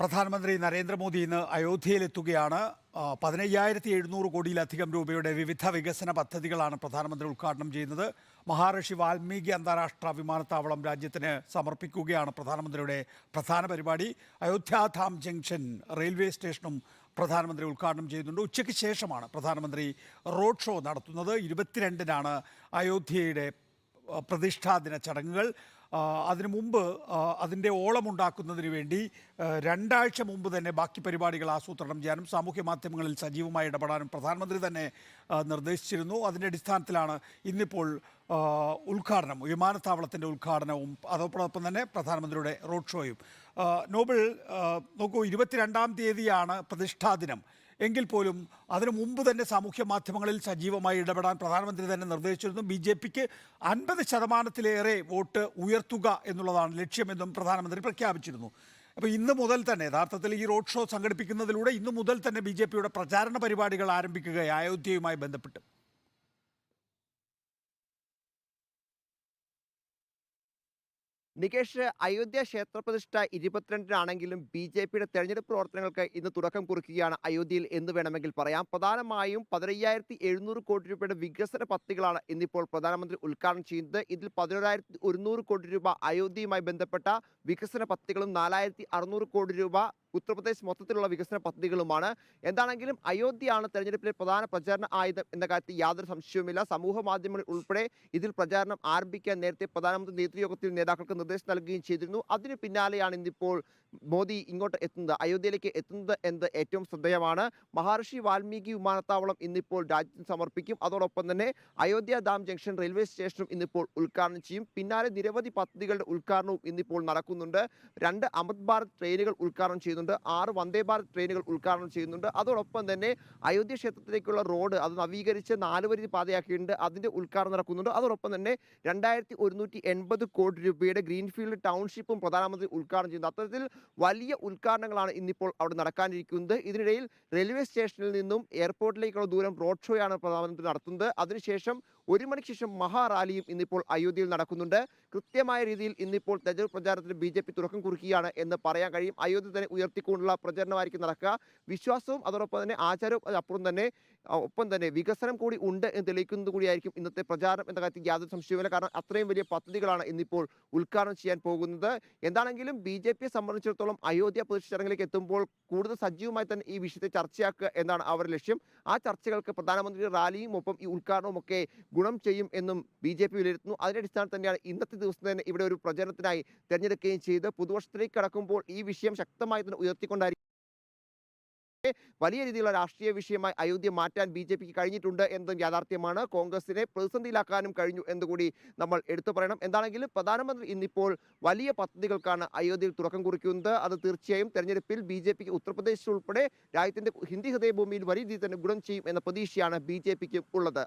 പ്രധാനമന്ത്രി നരേന്ദ്രമോദി ഇന്ന് അയോധ്യയിലെത്തുകയാണ്. പതിനയ്യായിരത്തി എഴുന്നൂറ് കോടിയിലധികം രൂപയുടെ വിവിധ വികസന പദ്ധതികളാണ് പ്രധാനമന്ത്രി ഉദ്ഘാടനം ചെയ്യുന്നത്. മഹാഋഷി വാൽമീകി അന്താരാഷ്ട്ര വിമാനത്താവളം രാജ്യത്തിന് സമർപ്പിക്കുകയാണ് പ്രധാനമന്ത്രിയുടെ പ്രധാന പരിപാടി. അയോധ്യാധാം ജംഗ്ഷൻ റെയിൽവേ സ്റ്റേഷനും പ്രധാനമന്ത്രി ഉദ്ഘാടനം ചെയ്യുന്നുണ്ട്. ഉച്ചയ്ക്ക് ശേഷമാണ് പ്രധാനമന്ത്രി റോഡ് ഷോ നടത്തുന്നത്. ഇരുപത്തിരണ്ടിനാണ് അയോധ്യയുടെ പ്രതിഷ്ഠാദിന ചടങ്ങുകൾ. അതിനു മുമ്പ് അതിന്റെ ഓളമുണ്ടാക്കുന്നതിന് വേണ്ടി രണ്ടാഴ്ച മുമ്പ് തന്നെ ബാക്കി പരിപാടികൾ ആസൂത്രണം ചെയ്യാനും സാമൂഹ്യ മാധ്യമങ്ങളിൽ സജീവമായി ഇടപെടാനും പ്രധാനമന്ത്രി തന്നെ നിർദ്ദേശിച്ചിരുന്നു. അതിന്റെ അടിസ്ഥാനത്തിലാണ് ഇന്നിപ്പോൾ ഉദ്ഘാടനം വിമാനത്താവളത്തിന്റെ ഉദ്ഘാടനവും അതോടൊപ്പം തന്നെ പ്രധാനമന്ത്രിയുടെ റോഡ് ഷോയും. നോബിൾ നോക്കൂ ഇരുപത്തിരണ്ടാം തീയതിയാണ് പ്രതിഷ്ഠാ ദിനം. എങ്കിൽ പോലും അതിനു മുമ്പ് തന്നെ സാമൂഹ്യ മാധ്യമങ്ങളിൽ സജീവമായി ഇടപെടാൻ പ്രധാനമന്ത്രി തന്നെ നിർദ്ദേശിച്ചിരുന്നു. ബി ജെ പിക്ക് അൻപത് ശതമാനത്തിലേറെ വോട്ട് ഉയർത്തുക എന്നുള്ളതാണ് ലക്ഷ്യമെന്നും പ്രധാനമന്ത്രി പ്രഖ്യാപിച്ചിരുന്നു. അപ്പോൾ ഇന്ന് മുതൽ തന്നെ യഥാർത്ഥത്തിൽ ഈ റോഡ് ഷോ സംഘടിപ്പിക്കുന്നതിലൂടെ ഇന്ന് മുതൽ തന്നെ ബി പ്രചാരണ പരിപാടികൾ ആരംഭിക്കുകയായി അയോധ്യയുമായി ബന്ധപ്പെട്ട്. നികേഷ് അയോധ്യ ക്ഷേത്രപ്രതിഷ്ഠ ഇരുപത്തിരണ്ടിനാണെങ്കിലും ബി ജെ പിയുടെ തെരഞ്ഞെടുപ്പ് പ്രവർത്തനങ്ങൾക്ക് ഇന്ന് തുടക്കം കുറിക്കുകയാണ് അയോധ്യയിൽ എന്ന് വേണമെങ്കിൽ പറയാം. പ്രധാനമായും പതിനയ്യായിരത്തി എഴുന്നൂറ് കോടി രൂപയുടെ വികസന പദ്ധതികളാണ് ഇന്നിപ്പോൾ പ്രധാനമന്ത്രി ഉദ്ഘാടനം ചെയ്യുന്നത്. ഇതിൽ പതിനോരായിരത്തി ഒരുന്നൂറ് കോടി രൂപ അയോധ്യയുമായി ബന്ധപ്പെട്ട വികസന പദ്ധതികളും നാലായിരത്തി അറുന്നൂറ് കോടി രൂപ ഉത്തർപ്രദേശ് മൊത്തത്തിലുള്ള വികസന പദ്ധതികളുമാണ്. എന്താണെങ്കിലും അയോധ്യയാണ് തെരഞ്ഞെടുപ്പിലെ പ്രധാന പ്രചാരണ ആയുധം എന്ന കാര്യത്തിൽ യാതൊരു സംശയവുമില്ല. സമൂഹ മാധ്യമങ്ങൾ ഉൾപ്പെടെ ഇതിൽ പ്രചാരണം ആരംഭിക്കാൻ നേരത്തെ പ്രധാനമന്ത്രി നേതൃയോഗത്തിൽ നേതാക്കൾക്ക് നിർദ്ദേശം നൽകുകയും ചെയ്തിരുന്നു. അതിന് പിന്നാലെയാണ് ഇന്നിപ്പോൾ മോദി ഇങ്ങോട്ട് എത്തുന്നത്. അയോധ്യയിലേക്ക് എത്തുന്നത് എന്നത് ഏറ്റവും ശ്രദ്ധേയമാണ്. മഹർഷി വാൽമീകി വിമാനത്താവളം ഇന്നിപ്പോൾ രാജ്യത്തിന് സമർപ്പിക്കും. അതോടൊപ്പം തന്നെ അയോധ്യ ഡാം ജംഗ്ഷൻ റെയിൽവേ സ്റ്റേഷനും ഇന്നിപ്പോൾ ഉദ്ഘാടനം ചെയ്യും. പിന്നാലെ നിരവധി പദ്ധതികളുടെ ഉദ്ഘാടനവും ഇന്നിപ്പോൾ നടക്കുന്നുണ്ട്. രണ്ട് അമൃത് ഭാരത് ട്രെയിനുകൾ ഉദ്ഘാടനം ചെയ്യുന്നുണ്ട്. ആറ് വന്ദേ ഭാരത് ട്രെയിനുകൾ ഉദ്ഘാടനം ചെയ്യുന്നുണ്ട്. അതോടൊപ്പം തന്നെ അയോധ്യ ക്ഷേത്രത്തിലേക്കുള്ള റോഡ് അത് നവീകരിച്ച് നാലുവരി പാതയാക്കിയിട്ടുണ്ട്. അതിന്റെ ഉദ്ഘാടനം നടക്കുന്നുണ്ട്. അതോടൊപ്പം തന്നെ രണ്ടായിരത്തി ഒരുന്നൂറ്റി എൺപത് കോടി രൂപയുടെ ഗ്രീൻഫീൽഡ് ടൗൺഷിപ്പും പ്രധാനമന്ത്രി ഉദ്ഘാടനം ചെയ്യുന്നു അത്തരത്തിൽ വലിയ ഉദ്ഘാടനങ്ങളാണ് ഇന്നിപ്പോൾ അവിടെ നടക്കാനിരിക്കുന്നത്. ഇതിനിടയിൽ റെയിൽവേ സ്റ്റേഷനിൽ നിന്നും എയർപോർട്ടിലേക്കുള്ള ദൂരം റോഡ് ഷോയാണ് പ്രധാനമന്ത്രി നടത്തുന്നത്. അതിനുശേഷം ഒരു മണിക്ക് ശേഷം മഹാറാലിയും ഇന്നിപ്പോൾ അയോധ്യയിൽ നടക്കുന്നുണ്ട്. കൃത്യമായ രീതിയിൽ ഇന്നിപ്പോൾ തെരഞ്ഞെടുപ്പ് പ്രചാരണത്തിന് ബി ജെ പി തുടക്കം കുറിക്കുകയാണ് എന്ന് പറയാൻ കഴിയും. അയോധ്യ തന്നെ ഉയർത്തിക്കൊണ്ടുള്ള പ്രചരണമായിരിക്കും നടക്കുക. വിശ്വാസവും അതോടൊപ്പം തന്നെ ആചാരവും അപ്പുറം തന്നെ ഒപ്പം തന്നെ വികസനം കൂടി ഉണ്ട് എന്ന് തെളിയിക്കുന്നത് കൂടിയായിരിക്കും ഇന്നത്തെ പ്രചാരണം എന്ന കാര്യത്തിൽ യാതൊരു സംശയവുമില്ല. കാരണം അത്രയും വലിയ പദ്ധതികളാണ് ഇന്നിപ്പോൾ ഉദ്ഘാടനം ചെയ്യാൻ പോകുന്നത്. എന്താണെങ്കിലും ബി ജെ പിയെ സംബന്ധിച്ചിടത്തോളം അയോധ്യ പ്രതിഷ്ഠ എത്തുമ്പോൾ കൂടുതൽ സജീവമായി തന്നെ ഈ വിഷയത്തെ ചർച്ചയാക്കുക എന്നാണ് അവരുടെ ലക്ഷ്യം. ആ ചർച്ചകൾക്ക് പ്രധാനമന്ത്രി റാലിയും ഒപ്പം ഈ ഉദ്ഘാടനവും ഒക്കെ ഗുണം ചെയ്യും എന്നും ബി ജെ പി വിലയിരുത്തുന്നു. അതിന്റെ അടിസ്ഥാനത്തിൽ തന്നെയാണ് ഇന്നത്തെ ദിവസം തന്നെ ഇവിടെ ഒരു പ്രചരണത്തിനായി തെരഞ്ഞെടുക്കുകയും ചെയ്ത് പുതുവർഷത്തിലേക്ക് കടക്കുമ്പോൾ ഈ വിഷയം ശക്തമായി തന്നെ ഉയർത്തിക്കൊണ്ടായിരിക്കും വലിയ രീതിയിലുള്ള രാഷ്ട്രീയ വിഷയമായി അയോധ്യ മാറ്റാൻ ബി ജെ പിക്ക് കഴിഞ്ഞിട്ടുണ്ട് എന്നതും യാഥാർത്ഥ്യമാണ്. കോൺഗ്രസിനെ പ്രതിസന്ധിയിലാക്കാനും കഴിഞ്ഞു എന്നുകൂടി നമ്മൾ എടുത്തു പറയണം. എന്താണെങ്കിലും പ്രധാനമന്ത്രി ഇന്നിപ്പോൾ വലിയ പദ്ധതികൾക്കാണ് അയോധ്യയിൽ തുടക്കം കുറിക്കുന്നത്. അത് തീർച്ചയായും തെരഞ്ഞെടുപ്പിൽ ബി ജെ പിക്ക് ഉത്തർപ്രദേശിൽ ഉൾപ്പെടെ രാജ്യത്തിന്റെ ഹിന്ദി ഹൃദയഭൂമിയിൽ വലിയ രീതിയിൽ തന്നെ ഗുണം ചെയ്യും എന്ന പ്രതീക്ഷയാണ് ബി ജെ പിക്ക് ഉള്ളത്.